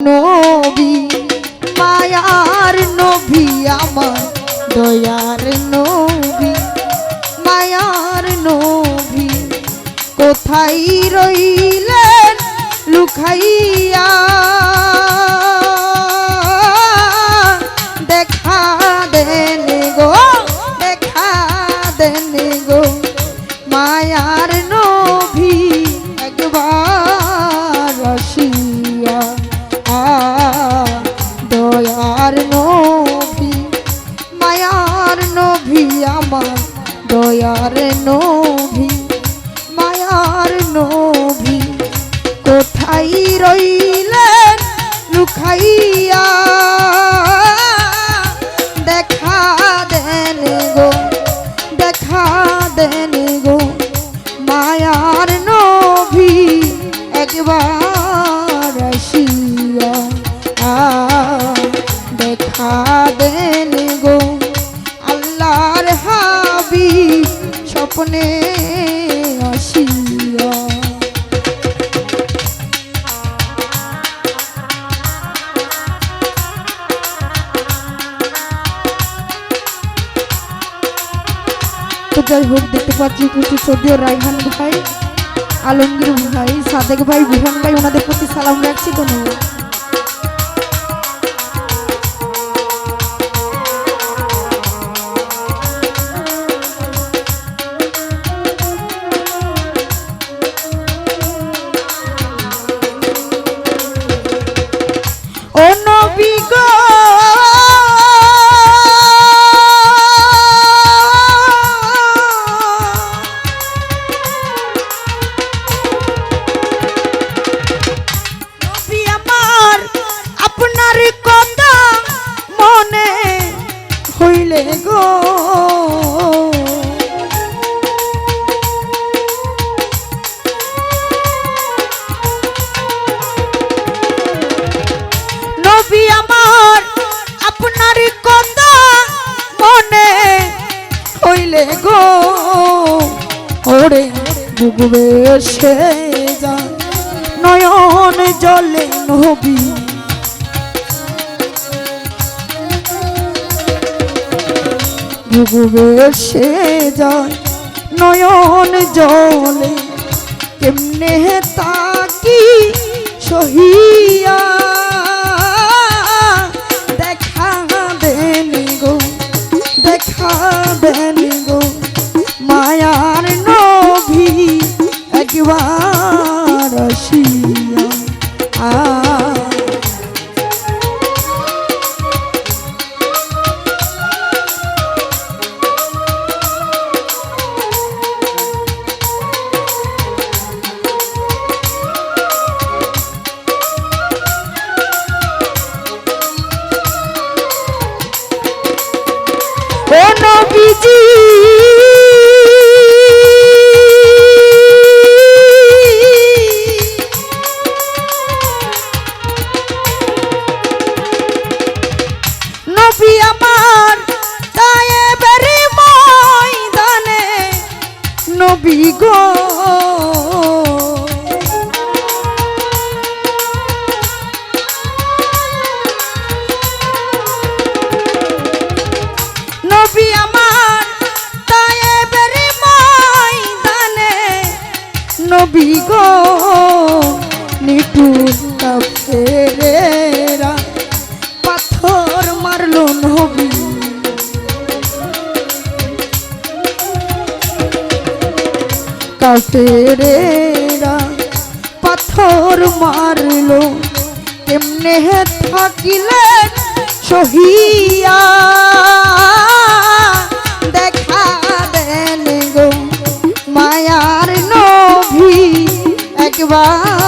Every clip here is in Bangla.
নবী মায়ার নবী আমার দয়ার নবী মায়ার নবী। কোথায় রইলেন লুকাইয়া? নভি মায়ার নভি কোথায় রইলেন লুকাইয়া? দেখা দেন গো, দেখা দেন গো, মায়ার নভি একবার তো যাই হোক, দেখতে পাচ্ছি কিন্তু সদ্য রাইহান ভাই, আলমগীর ভাই, সাদেক ভাই, বিহান ভাই, ওনাদের প্রতি সালাম রাখছি, ধন্যবাদ। ডুববে সে যা নয়ন জলে নবী। ডুববে সে যায়। নয়ন জলে। কেমনে তাকি সহিয়া? দেখা দেন গো, দেখা দেন গো। কাফেরেরা পাথর মারল কেমনে থাকিলে সহিয়া? দেখা দেন গো মায়ার নভি একবার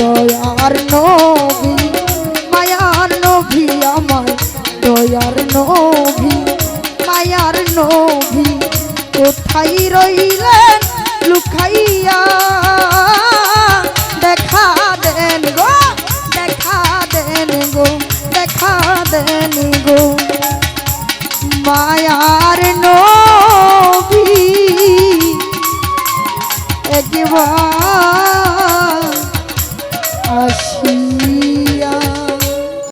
দয়ার নবী মায়ার নবী আমার দয়ার মায়ার নবী কোথায় রইল